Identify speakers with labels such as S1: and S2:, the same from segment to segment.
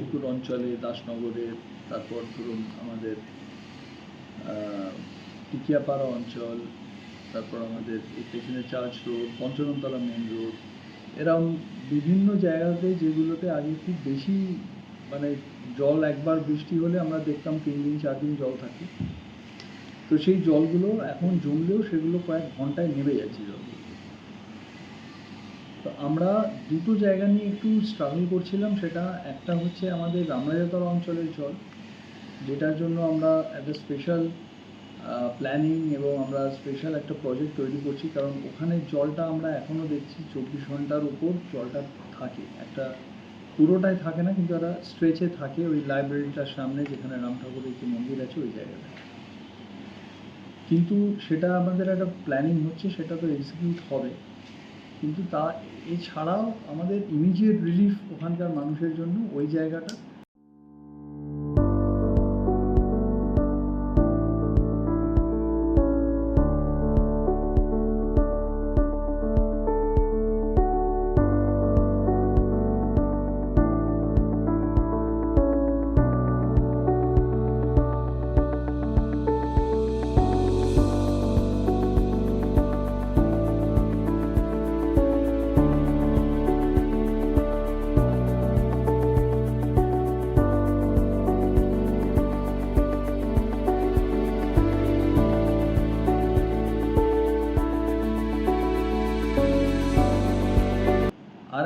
S1: বোলপুর অঞ্চলে, দাসনগরে, তারপর ধরুন আমাদের টিকিয়াপাড়া অঞ্চল, তারপর আমাদের এই পেছনে church road Pancharamtala main road এরকম বিভিন্ন জায়গাতে যেগুলোতে আগে খুব বেশি মানে জল একবার বৃষ্টি হলে আমরা দেখতাম তিন দিন, চার দিন জল থাকে। তো সেই জলগুলো এখন জমলেও সেগুলো কয়েক ঘন্টায় নেমে যাচ্ছে জলগুলো। তো আমরা দুটো জায়গা নিয়ে একটু স্ট্রাগল করছিলাম। সেটা একটা হচ্ছে আমাদের রামরাজাতলা অঞ্চলের জল, যেটার জন্য আমরা একটা স্পেশাল প্ল্যানিং এবং আমরা স্পেশাল একটা প্রজেক্ট তৈরি করছি। কারণ ওখানে জলটা আমরা এখনও দেখছি চব্বিশ ঘণ্টার উপর জলটা থাকে। একটা পুরোটাই থাকে না, কিন্তু একটা স্ট্রেচে থাকে ওই লাইব্রেরিটার সামনে যেখানে রাম ঠাকুরের একটি মন্দির আছে ওই জায়গাটা কিন্তু সেটা আমাদের একটা প্ল্যানিং হচ্ছে, সেটা তো এক্সিকিউট হবে। কিন্তু তা এছাড়াও আমাদের ইমিডিয়েট রিলিফ ওখানকার মানুষের জন্য ওই জায়গাটা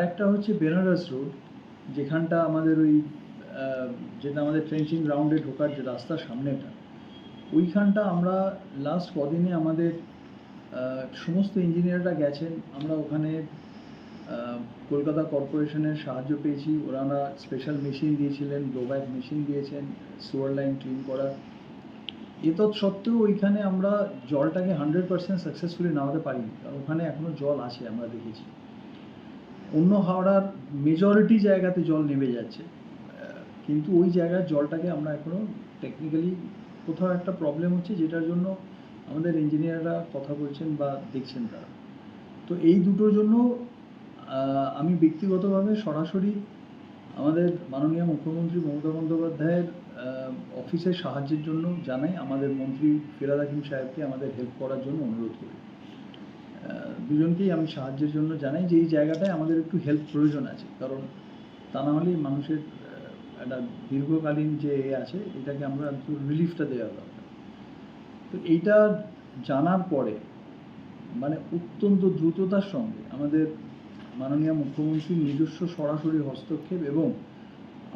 S1: আর একটা হচ্ছে বেনারস রোড যেখানটা আমাদের ওই যেটা আমাদের ট্রেঞ্চিং গ্রাউন্ডে ঢোকার যে রাস্তার সামনেটা। ওইখানটা আমরা লাস্ট কদিনে আমাদের সমস্ত ইঞ্জিনিয়াররা গেছেন। আমরা ওখানে কলকাতা কর্পোরেশনের সাহায্য পেয়েছি। ওনারা স্পেশাল মেশিন দিয়েছিলেন ব্লোব্যাক মেশিন দিয়েছেন সুয়ার লাইন ক্লিন করার। এতৎ সত্ত্বেও ওইখানে আমরা জলটাকে হান্ড্রেড পার্সেন্ট সাকসেসফুলি নামাতে পারিনি। কারণ ওখানে এখনও জল আছে, আমরা দেখেছি। অন্য হাওড়ার মেজরিটি জায়গাতে জল নেমে যাচ্ছে। কিন্তু ওই জায়গার জলটাকে আমরা এখনও টেকনিক্যালি কোথাও একটা প্রবলেম হচ্ছে যেটার জন্য আমাদের ইঞ্জিনিয়াররা কথা বলছেন বা দেখছেন তারা। তো এই দুটোর জন্য আমি ব্যক্তিগতভাবে সরাসরি আমাদের মাননীয় মুখ্যমন্ত্রী মমতা বন্দ্যোপাধ্যায়ের অফিসের সাহায্যের জন্য জানাই। আমাদের মন্ত্রী ফিরাদ হাকিম সাহেবকে আমাদের হেল্প করার জন্য অনুরোধ করি। দুজনকেই আমি সাহায্যের জন্য জানাই যে এই জায়গাটায় আমাদের একটু হেল্প প্রয়োজন আছে। কারণ তা না হলেই মানুষের একটা দীর্ঘকালীন যে এ আছে, এটাকে আমরা একটু রিলিফটা দেওয়া দরকার। তো এইটা জানার পরে মানে অত্যন্ত দ্রুততার সঙ্গে আমাদের মাননীয় মুখ্যমন্ত্রীর নিজস্ব সরাসরি হস্তক্ষেপ এবং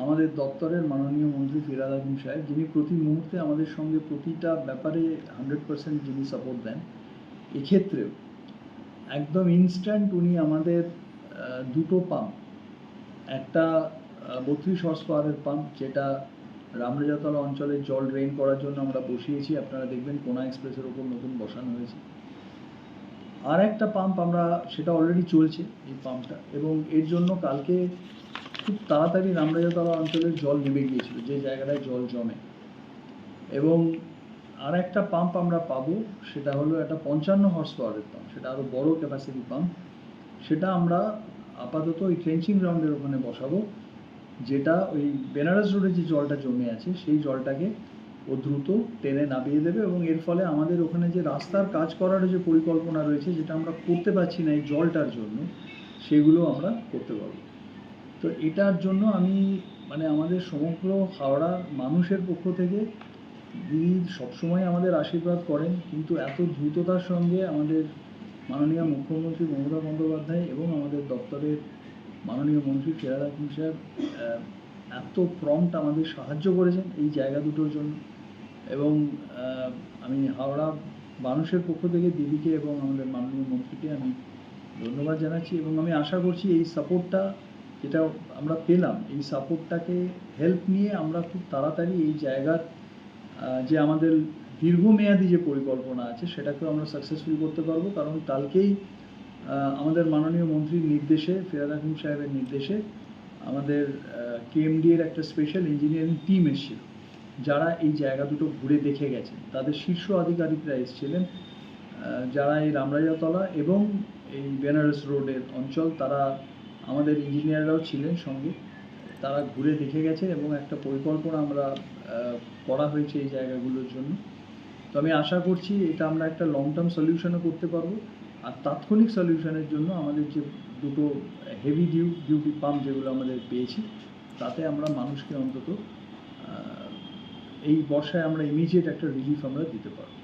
S1: আমাদের দপ্তরের মাননীয় মন্ত্রী ফিরাদ হাকিম সাহেব, যিনি প্রতি মুহূর্তে আমাদের সঙ্গে প্রতিটা ব্যাপারে হান্ড্রেড পার্সেন্ট যিনি সাপোর্ট দেন, এক্ষেত্রেও একদম ইনস্ট্যান্ট উনি আমাদের দুটো পাম্প একটা বত্রিশ হর্স পাওয়ারের পাম্প যেটা রামরাজাতলা অঞ্চলের জল ড্রেন করার জন্য আমরা বসিয়েছি। আপনারা দেখবেন কোনা এক্সপ্রেসের ওপর নতুন বসানো হয়েছে। আর একটা পাম্প আমরা, সেটা অলরেডি চলছে এই পাম্পটা এবং এর জন্য কালকে খুব তাড়াতাড়ি রামরাজাতলা অঞ্চলের জল নেমে গিয়েছিল, যে জায়গাটায় জল জমে। এবং আর একটা পাম্প আমরা পাবো, সেটা হলো একটা পঞ্চান্ন হর্স পাওয়ারের পাম্প সেটা আরও বড় ক্যাপাসিটি পাম্প সেটা আমরা আপাতত ওই ট্রেঞ্চিং গ্রাউন্ডের ওখানে বসাবো, যেটা ওই বেনারস রোডে যে জলটা জমে আছে, সেই জলটাকে ও দ্রুত টেনে নামিয়ে দেবে এবং এর ফলে আমাদের ওখানে যে রাস্তার কাজ করার যে পরিকল্পনা রয়েছে, যেটা আমরা করতে পারছি না এই জলটার জন্য, সেগুলো আমরা করতে পারব। তো এটার জন্য আমি মানে আমাদের সমগ্র হাওড়া মানুষের পক্ষ থেকে দিদি সবসময় আমাদের আশীর্বাদ করেন, কিন্তু এত দ্রুততার সঙ্গে আমাদের মাননীয় মুখ্যমন্ত্রী মমতা বন্দ্যোপাধ্যায় এবং আমাদের দপ্তরের মাননীয় মন্ত্রী ফেরাদ হাকিম সাহেব এত প্রম্পট আমাদের সাহায্য করেছেন এই জায়গা দুটোর জন্য। এবং আমি হাওড়া মানুষের পক্ষ থেকে দিদিকে এবং আমাদের মাননীয় মন্ত্রীকে আমি ধন্যবাদ জানাচ্ছি এবং আমি আশা করছি এই সাপোর্টটা যেটা আমরা পেলাম, এই সাপোর্টটাকে হেল্প নিয়ে আমরা খুব তাড়াতাড়ি এই জায়গার যে আমাদের দীর্ঘমেয়াদী যে পরিকল্পনা আছে, সেটাকেও আমরা সাকসেসফুল করতে পারব। কারণ কালকেই আমাদের মাননীয় মন্ত্রীর নির্দেশে, ফিরাদ হাকিম সাহেবের নির্দেশে আমাদের কেএমডি এর একটা স্পেশাল ইঞ্জিনিয়ারিং টিম এসেছিল। যারা এই জায়গা দুটো ঘুরে দেখে গেছেন। তাদের শীর্ষ আধিকারিকরা এসেছিলেন যারা এই রামরাজাতলা এবং এই বেনারস রোডের অঞ্চল। তারা আমাদের ইঞ্জিনিয়াররাও ছিলেন সঙ্গে। তারা ঘুরে দেখে গেছেন এবং একটা পরিকল্পনা আমরা করা হয়েছে এই জায়গাগুলোর জন্য। তো আমি আশা করছি এটা আমরা একটা লং টার্ম সলিউশনও করতে পারব। আর তাৎক্ষণিক সলিউশনের জন্য আমাদের যে দুটো হেভি ডিউ ডিউটি পাম্প যেগুলো আমাদের পেয়েছি, তাতে আমরা মানুষকে অন্তত এই বর্ষায় আমরা ইমিডিয়েট একটা রিলিফ আমরা দিতে পারব।